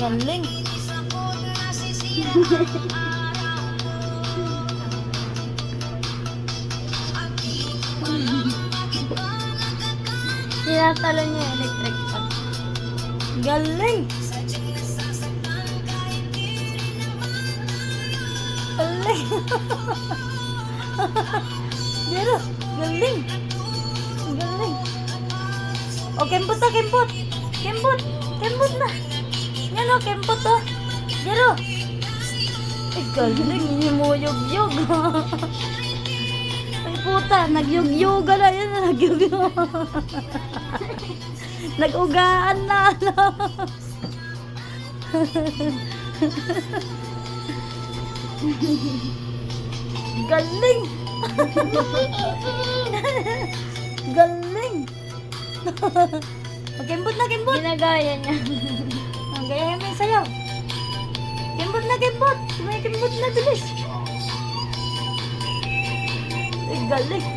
Galing. Tinatalo niya electric fan. Galing. Galing. Jero, galing. Galing. O, kembot na, kembot. Kembot. Kembot na. Yan o, kembot o. Jero. Ay, galing. Yumuyog-yog. Ay, puta. Nagyog-yoga na yan. Nagyog-yoga. Nag-ugaan na. Ano. Galing! Galing! Kimbot na, kimbot! Ginagaya niya. Na, kimbot! May kimbot na, bilis! Ay, galing!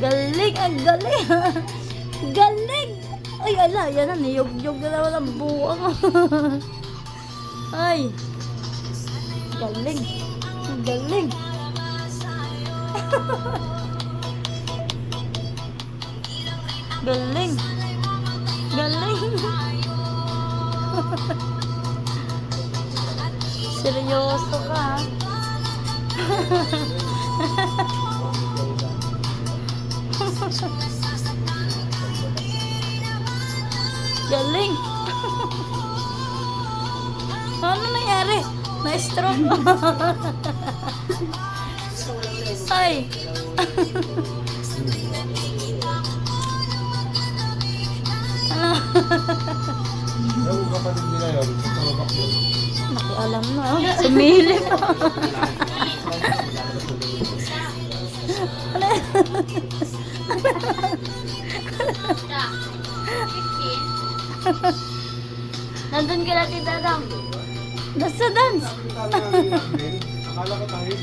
Galing! Ang galing! galing! Ay, ala, yan na, niyog-yog na naman ang buwang. Ay! Galing! Galing! Galing! Galing! Seryoso ka? Galing! ano nangyari? Na-stroke Ay! ano? Yung kapatid nila yun, sa Naku, alam na. Sumilip. ano yan? Nandun kila Tita Dam. Dance sa dance. Akala ko tayo.